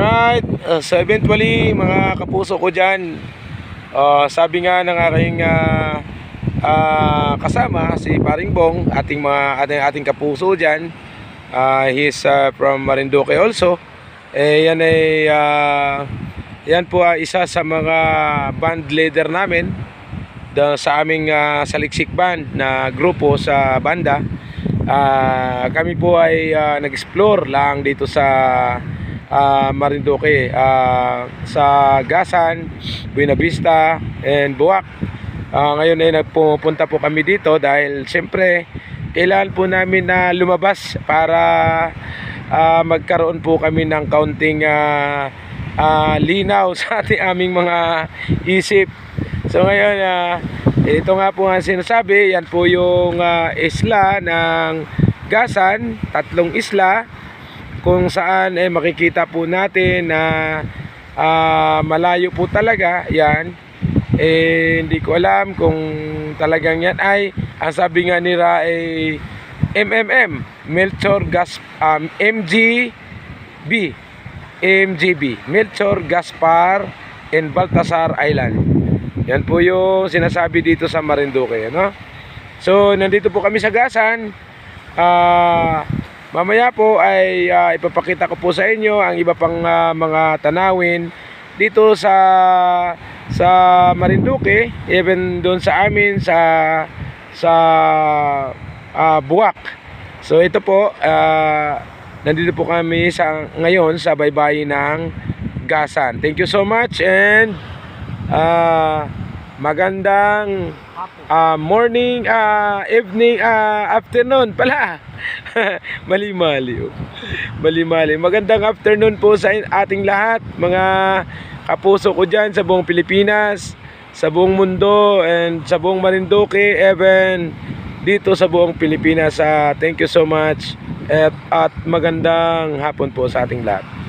Alright, uh, so eventually mga kapuso ko dyan, uh, sabi nga ng aking uh, uh, kasama, si Paring Bong, ating mga ating, ating kapuso dyan, uh, he's uh, from Marinduque also, eh yan ay, uh, yan po ay isa sa mga band leader namin, sa aming uh, saliksik band na grupo sa banda. Ah, kami po ay ah, nag-explore lang dito sa ah, Marinduque ah, sa Gasan, Buena Vista and Buwak. Ah, ngayon ay nagpupunta po kami dito dahil siyempre kailangan po namin na lumabas para ah, magkaroon po kami ng kaunting ah, ah, linaw sa ating aming mga isip. So ngayon, ah, ito nga po ang sinasabi, yan po yung ah, isla ng Gasan, tatlong isla kung saan eh makikita po natin na ah, malayo po talaga yan. Eh, hindi ko alam kung talagang yan ay ang sabi nga nila ay MMM, Melchor Gas um, MGB, MGB, Melchor Gaspar and Baltasar Island. Yan po yung sinasabi dito sa Marinduque, ano? So, nandito po kami sa Gasan. Ah, mamaya po ay ah, ipapakita ko po sa inyo ang iba pang ah, mga tanawin dito sa sa Marinduque, even doon sa amin sa sa ah, Buwak. So ito po ah, nandito po kami sa ngayon sa baybayin ng Gasan. Thank you so much and ah, magandang ah, morning, ah, evening, ah, afternoon pala. Mali-mali. oh. Mali-mali. Magandang afternoon po sa ating lahat, mga kapuso ko dyan sa buong Pilipinas, sa buong mundo, and sa buong Marinduque, even dito sa buong Pilipinas. Ah, thank you so much at, at magandang hapon po sa ating lahat.